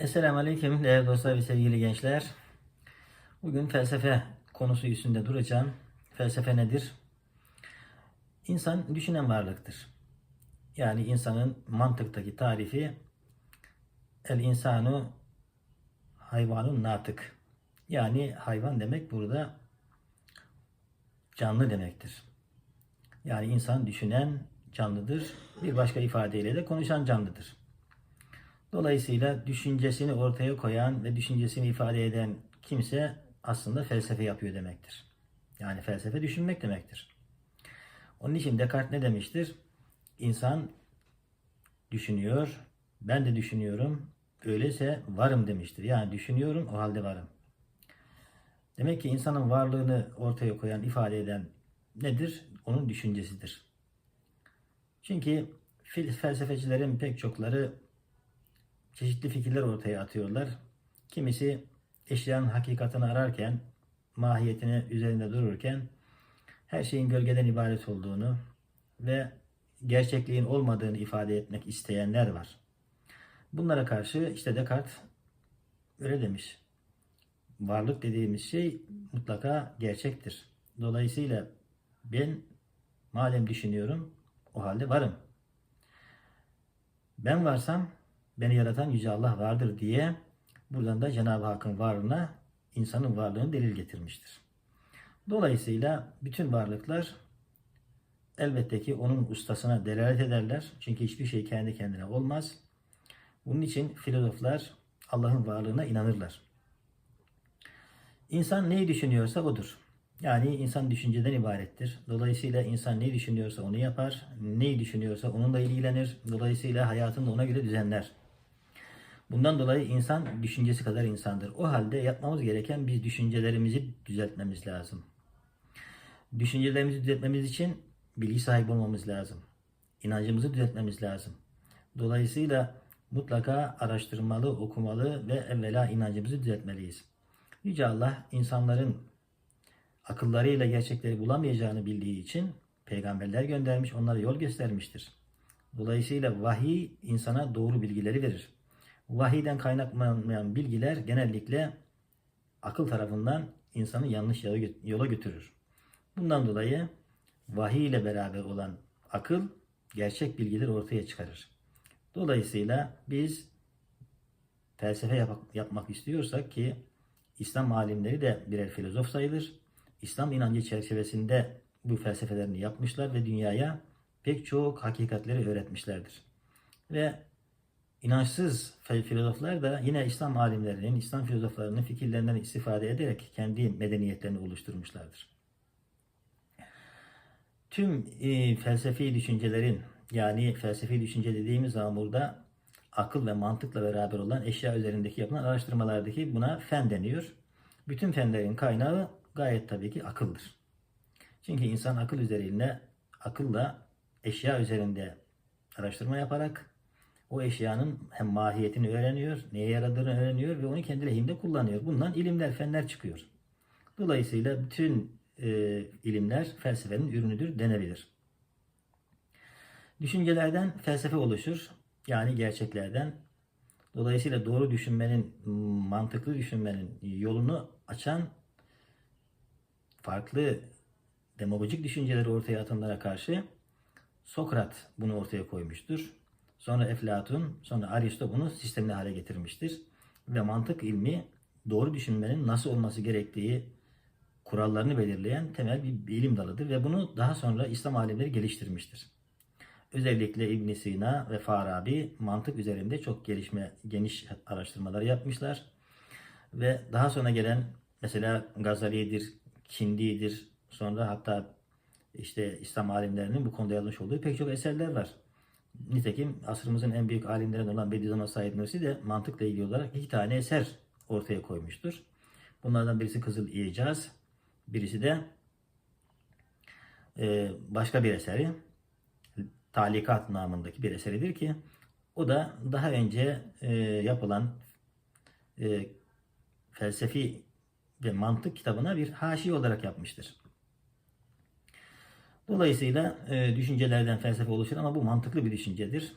Esselamu Aleyküm değerli dostlar ve sevgili gençler. Bugün felsefe konusu üstünde duracağım. Felsefe nedir? İnsan düşünen varlıktır. Yani insanın mantıktaki tarifi el insanu hayvanun natık. Yani hayvan demek burada canlı demektir. Yani insan düşünen canlıdır. Bir başka ifadeyle de konuşan canlıdır. Dolayısıyla düşüncesini ortaya koyan ve düşüncesini ifade eden kimse aslında felsefe yapıyor demektir. Yani felsefe düşünmek demektir. Onun için Descartes ne demiştir? İnsan düşünüyor, ben de düşünüyorum, öyleyse varım demiştir. Yani düşünüyorum, o halde varım. Demek ki insanın varlığını ortaya koyan, ifade eden nedir? Onun düşüncesidir. Çünkü felsefecilerin pek çokları çeşitli fikirler ortaya atıyorlar. Kimisi eşyanın hakikatini ararken, mahiyetini üzerinde dururken her şeyin gölgeden ibaret olduğunu ve gerçekliğin olmadığını ifade etmek isteyenler var. Bunlara karşı işte Descartes öyle demiş. Varlık dediğimiz şey mutlaka gerçektir. Dolayısıyla ben madem düşünüyorum o halde varım. Ben varsam beni yaratan Yüce Allah vardır diye buradan da Cenab-ı Hakk'ın varlığına insanın varlığını delil getirmiştir. Dolayısıyla bütün varlıklar elbette ki onun ustasına delalet ederler. Çünkü hiçbir şey kendi kendine olmaz. Bunun için filozoflar Allah'ın varlığına inanırlar. İnsan neyi düşünüyorsa odur. Yani insan düşünceden ibarettir. Dolayısıyla insan neyi düşünüyorsa onu yapar. Neyi düşünüyorsa onunla ilgilenir. Dolayısıyla hayatını da ona göre düzenler. Bundan dolayı insan düşüncesi kadar insandır. O halde yapmamız gereken biz düşüncelerimizi düzeltmemiz lazım. Düşüncelerimizi düzeltmemiz için bilgi sahibi olmamız lazım. İnancımızı düzeltmemiz lazım. Dolayısıyla mutlaka araştırmalı, okumalı ve evvela inancımızı düzeltmeliyiz. Yüce Allah insanların akıllarıyla gerçekleri bulamayacağını bildiği için peygamberler göndermiş, onlara yol göstermiştir. Dolayısıyla vahiy insana doğru bilgileri verir. Vahiyden kaynaklanmayan bilgiler genellikle akıl tarafından insanı yanlış yola götürür. Bundan dolayı vahiy ile beraber olan akıl gerçek bilgileri ortaya çıkarır. Dolayısıyla biz felsefe yap- yapmak istiyorsak ki İslam alimleri de birer filozof sayılır. İslam inancı çerçevesinde bu felsefelerini yapmışlar ve dünyaya pek çok hakikatleri öğretmişlerdir. Ve inançsız filozoflar da yine İslam alimlerinin, İslam filozoflarının fikirlerinden istifade ederek kendi medeniyetlerini oluşturmuşlardır. Tüm e, felsefi düşüncelerin yani felsefi düşünce dediğimiz zaman burada akıl ve mantıkla beraber olan eşya üzerindeki yapılan araştırmalardaki buna fen deniyor. Bütün fenlerin kaynağı gayet tabii ki akıldır. Çünkü insan akıl üzerinde akılla eşya üzerinde araştırma yaparak o eşyanın hem mahiyetini öğreniyor, neye yaradığını öğreniyor ve onu kendi lehinde kullanıyor. Bundan ilimler, fenler çıkıyor. Dolayısıyla bütün e, ilimler felsefenin ürünüdür denebilir. Düşüncelerden felsefe oluşur. Yani gerçeklerden. Dolayısıyla doğru düşünmenin, mantıklı düşünmenin yolunu açan farklı demagojik düşünceleri ortaya atanlara karşı Sokrat bunu ortaya koymuştur. Sonra Eflatun, sonra Aristo bunu sistemli hale getirmiştir. Ve mantık ilmi doğru düşünmenin nasıl olması gerektiği kurallarını belirleyen temel bir bilim dalıdır ve bunu daha sonra İslam alimleri geliştirmiştir. Özellikle İbn Sina ve Farabi mantık üzerinde çok gelişme, geniş araştırmalar yapmışlar. Ve daha sonra gelen mesela Gazali'dir, Kindi'dir, sonra hatta işte İslam alimlerinin bu konuda yazmış olduğu pek çok eserler var. Nitekim asrımızın en büyük alimlerinden olan Bediüzzaman Said Nursi de mantıkla ilgili olarak iki tane eser ortaya koymuştur. Bunlardan birisi Kızıl İcaz, birisi de e, başka bir eseri. Talikat namındaki bir eseridir ki o da daha önce e, yapılan e, felsefi ve mantık kitabına bir haşi olarak yapmıştır. Dolayısıyla e, düşüncelerden felsefe oluşur ama bu mantıklı bir düşüncedir.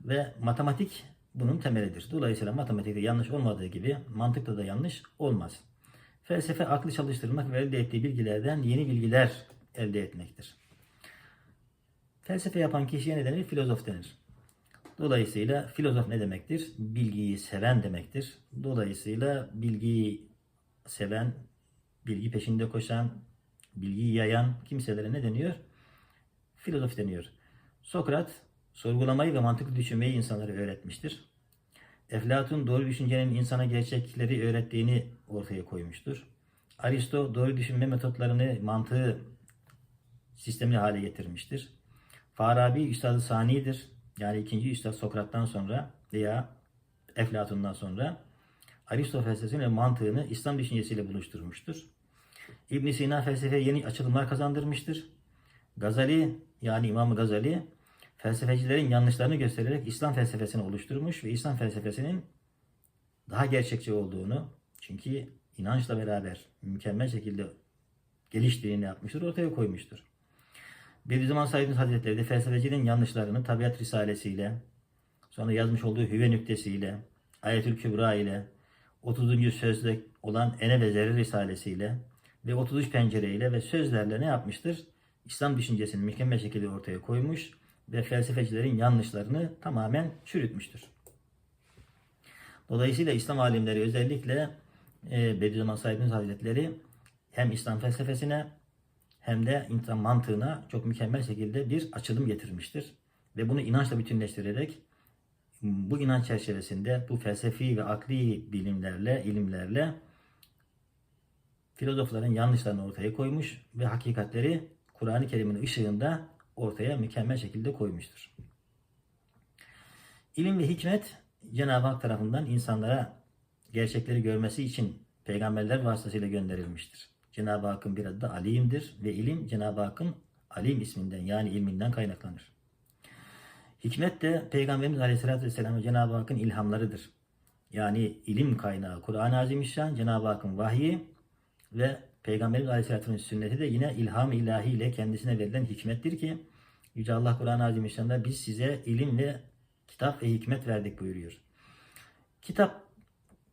Ve matematik bunun temelidir. Dolayısıyla matematikte yanlış olmadığı gibi mantıkta da yanlış olmaz. Felsefe aklı çalıştırmak ve elde ettiği bilgilerden yeni bilgiler elde etmektir. Felsefe yapan kişiye ne denir? Filozof denir. Dolayısıyla filozof ne demektir? Bilgiyi seven demektir. Dolayısıyla bilgiyi seven, bilgi peşinde koşan, bilgiyi yayan kimselere ne deniyor? Filozof deniyor. Sokrat sorgulamayı ve mantıklı düşünmeyi insanlara öğretmiştir. Eflatun doğru düşüncenin insana gerçekleri öğrettiğini ortaya koymuştur. Aristo doğru düşünme metotlarını, mantığı sistemli hale getirmiştir. Farabi Üstad-ı Sani'dir. Yani ikinci Üstad Sokrat'tan sonra veya Eflatun'dan sonra Aristo felsefesini mantığını İslam düşüncesiyle buluşturmuştur. İbn Sina felsefeye yeni açılımlar kazandırmıştır. Gazali yani İmam Gazali felsefecilerin yanlışlarını göstererek İslam felsefesini oluşturmuş ve İslam felsefesinin daha gerçekçi olduğunu çünkü inançla beraber mükemmel şekilde geliştiğini yapmıştır, ortaya koymuştur. Bediüzzaman Said Hazretleri de felsefecinin yanlışlarını Tabiat Risalesiyle, sonra yazmış olduğu Hüve Nüktesiyle, Ayetül Kübra ile, 30. sözde olan Ene ve Zerre Risalesiyle ve 33 pencereyle ve sözlerle ne yapmıştır? İslam düşüncesini mükemmel şekilde ortaya koymuş ve felsefecilerin yanlışlarını tamamen çürütmüştür. Dolayısıyla İslam alimleri özellikle e, Bediüzzaman Said Hazretleri hem İslam felsefesine hem de insan mantığına çok mükemmel şekilde bir açılım getirmiştir. Ve bunu inançla bütünleştirerek bu inanç çerçevesinde bu felsefi ve akli bilimlerle, ilimlerle filozofların yanlışlarını ortaya koymuş ve hakikatleri Kur'an-ı Kerim'in ışığında ortaya mükemmel şekilde koymuştur. İlim ve hikmet Cenab-ı Hak tarafından insanlara gerçekleri görmesi için peygamberler vasıtasıyla gönderilmiştir. Cenab-ı Hakk'ın bir adı da Alim'dir ve ilim Cenab-ı Hakk'ın Alim isminden yani ilminden kaynaklanır. Hikmet de Peygamberimiz Aleyhisselatü Vesselam'a Cenab-ı Hakk'ın ilhamlarıdır. Yani ilim kaynağı Kur'an-ı Azimüşşan, Cenab-ı Hakk'ın vahyi ve Peygamberimiz Aleyhisselatü'nün sünneti de yine ilham ilahi ile kendisine verilen hikmettir ki Yüce Allah Kur'an-ı Azimüşşan'da biz size ilim ve kitap ve hikmet verdik buyuruyor. Kitap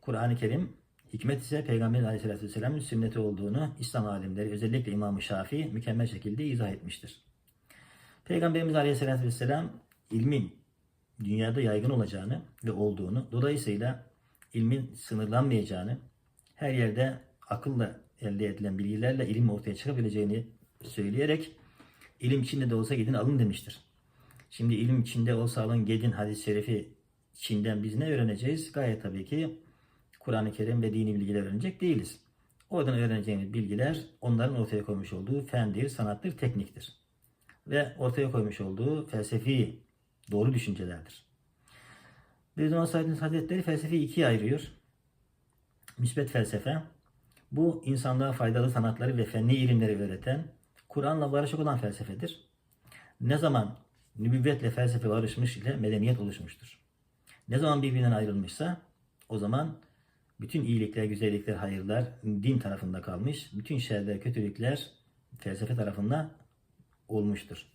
Kur'an-ı Kerim, hikmet ise Peygamber Aleyhisselatü Vesselam'ın sünneti olduğunu İslam alimleri özellikle İmam-ı Şafii mükemmel şekilde izah etmiştir. Peygamberimiz Aleyhisselatü Vesselam ilmin dünyada yaygın olacağını ve olduğunu, dolayısıyla ilmin sınırlanmayacağını, her yerde akılla elde edilen bilgilerle ilim ortaya çıkabileceğini söyleyerek ilim içinde de olsa gidin alın demiştir. Şimdi ilim içinde olsa alın gidin hadis-i şerifi Çin'den biz ne öğreneceğiz? Gayet tabii ki Kur'an-ı Kerim ve dini bilgiler öğrenecek değiliz. Oradan öğreneceğimiz bilgiler onların ortaya koymuş olduğu fendir, sanattır, tekniktir. Ve ortaya koymuş olduğu felsefi doğru düşüncelerdir. Bediüzzaman Said Hazretleri felsefeyi ikiye ayırıyor. Müsbet felsefe, bu insanlığa faydalı sanatları ve fenli ilimleri öğreten, Kur'an'la barışık olan felsefedir. Ne zaman nübüvvetle felsefe barışmış ile medeniyet oluşmuştur. Ne zaman birbirinden ayrılmışsa o zaman bütün iyilikler, güzellikler, hayırlar din tarafında kalmış. Bütün şerler, kötülükler felsefe tarafında olmuştur.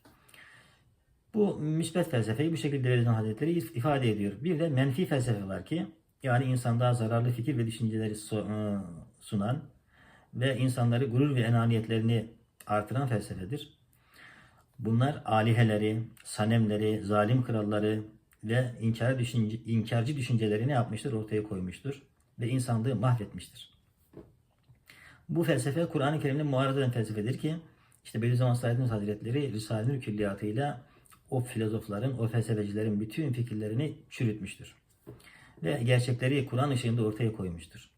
Bu müsbet felsefeyi bu şekilde Bediüzzaman Hazretleri ifade ediyor. Bir de menfi felsefe var ki yani insanda zararlı fikir ve düşünceleri sunan ve insanları gurur ve enaniyetlerini artıran felsefedir. Bunlar aliheleri, sanemleri, zalim kralları ve inkar düşünce, inkarcı düşünceleri ne yapmıştır? Ortaya koymuştur ve insanlığı mahvetmiştir. Bu felsefe Kur'an-ı Kerim'de muarız eden felsefedir ki işte Bediüzzaman Said Hazretleri Risale-i Külliyatıyla o filozofların, o felsefecilerin bütün fikirlerini çürütmüştür. Ve gerçekleri Kur'an ışığında ortaya koymuştur.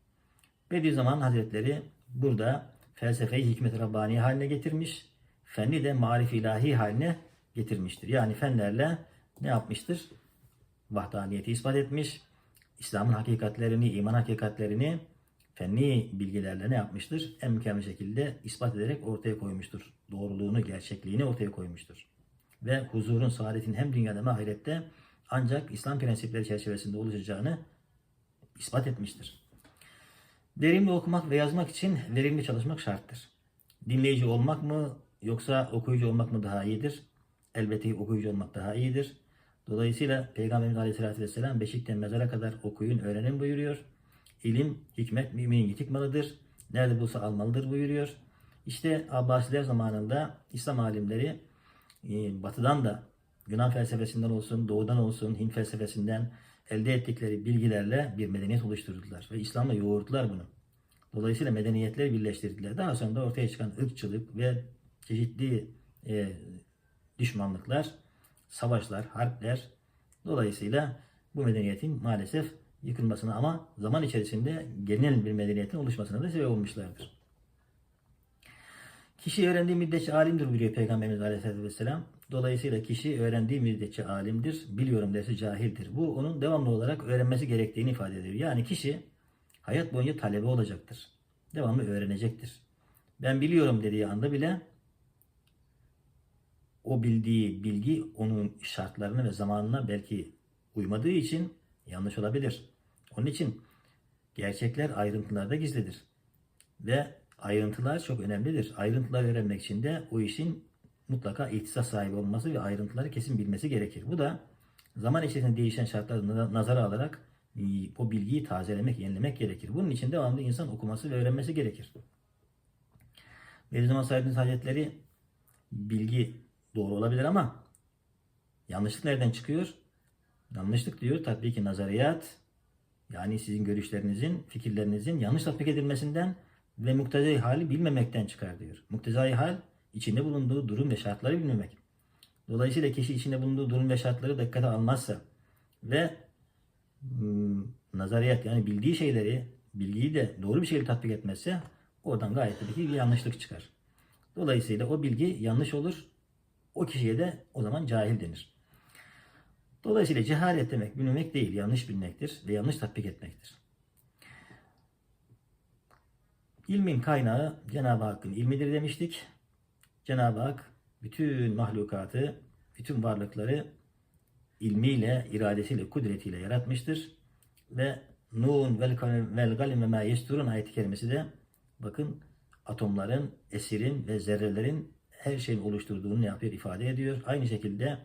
Bediüzzaman Hazretleri burada felsefeyi hikmet Rabbani haline getirmiş, fenni de marif ilahi haline getirmiştir. Yani fenlerle ne yapmıştır? Vahdaniyeti ispat etmiş, İslam'ın hakikatlerini, iman hakikatlerini fenni bilgilerle ne yapmıştır? En mükemmel şekilde ispat ederek ortaya koymuştur. Doğruluğunu, gerçekliğini ortaya koymuştur. Ve huzurun, saadetin hem dünyada hem ahirette ancak İslam prensipleri çerçevesinde oluşacağını ispat etmiştir. Verimli okumak ve yazmak için verimli çalışmak şarttır. Dinleyici olmak mı yoksa okuyucu olmak mı daha iyidir? Elbette okuyucu olmak daha iyidir. Dolayısıyla Peygamberimiz Aleyhisselatü Vesselam beşikten mezara kadar okuyun, öğrenin buyuruyor. İlim, hikmet müminin yetik malıdır. Nerede bulsa almalıdır buyuruyor. İşte Abbasiler zamanında İslam alimleri e, batıdan da Yunan felsefesinden olsun, doğudan olsun, Hint felsefesinden elde ettikleri bilgilerle bir medeniyet oluşturdular. Ve İslam'la yoğurttular bunu. Dolayısıyla medeniyetleri birleştirdiler. Daha sonra da ortaya çıkan ırkçılık ve çeşitli e, düşmanlıklar, savaşlar, harpler dolayısıyla bu medeniyetin maalesef yıkılmasına ama zaman içerisinde genel bir medeniyetin oluşmasına da sebep olmuşlardır. Kişi öğrendiği müddetçe alimdir buyuruyor Peygamberimiz Aleyhisselatü Vesselam. Dolayısıyla kişi öğrendiği müddetçe alimdir, biliyorum derse cahildir. Bu onun devamlı olarak öğrenmesi gerektiğini ifade ediyor. Yani kişi hayat boyunca talebe olacaktır. Devamlı öğrenecektir. Ben biliyorum dediği anda bile o bildiği bilgi onun şartlarına ve zamanına belki uymadığı için yanlış olabilir. Onun için gerçekler ayrıntılarda gizlidir. Ve ayrıntılar çok önemlidir. Ayrıntıları öğrenmek için de o işin mutlaka ihtisas sahibi olması ve ayrıntıları kesin bilmesi gerekir. Bu da zaman içerisinde değişen şartları na- nazara alarak e, o bilgiyi tazelemek, yenilemek gerekir. Bunun için devamlı insan okuması ve öğrenmesi gerekir. Bediüzzaman Said Hazretleri bilgi doğru olabilir ama yanlışlık nereden çıkıyor? Yanlışlık diyor tabii ki nazariyat yani sizin görüşlerinizin, fikirlerinizin yanlış tatbik edilmesinden ve muktezai hali bilmemekten çıkar diyor. Muktezai hal içinde bulunduğu durum ve şartları bilmemek. Dolayısıyla kişi içinde bulunduğu durum ve şartları dikkate almazsa ve hmm, nazariyat yani bildiği şeyleri, bilgiyi de doğru bir şekilde tatbik etmezse oradan gayet tabii ki bir yanlışlık çıkar. Dolayısıyla o bilgi yanlış olur. O kişiye de o zaman cahil denir. Dolayısıyla cehalet demek bilmemek değil, yanlış bilmektir ve yanlış tatbik etmektir. İlmin kaynağı Cenab-ı Hakk'ın ilmidir demiştik. Cenab-ı Hak bütün mahlukatı, bütün varlıkları ilmiyle, iradesiyle, kudretiyle yaratmıştır. Ve Nun vel galim ve ma yesturun ayet-i kerimesi de bakın atomların, esirin ve zerrelerin her şeyin oluşturduğunu ne yapıyor ifade ediyor. Aynı şekilde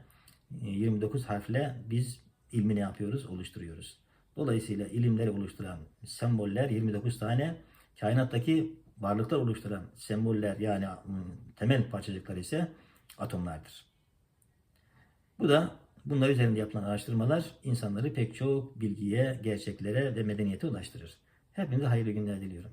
e, 29 harfle biz ilmi ne yapıyoruz? Oluşturuyoruz. Dolayısıyla ilimleri oluşturan semboller 29 tane kainattaki varlıklar oluşturan semboller yani mm, temel parçacıklar ise atomlardır. Bu da bunlar üzerinde yapılan araştırmalar insanları pek çok bilgiye, gerçeklere ve medeniyete ulaştırır. Hepinize hayırlı günler diliyorum.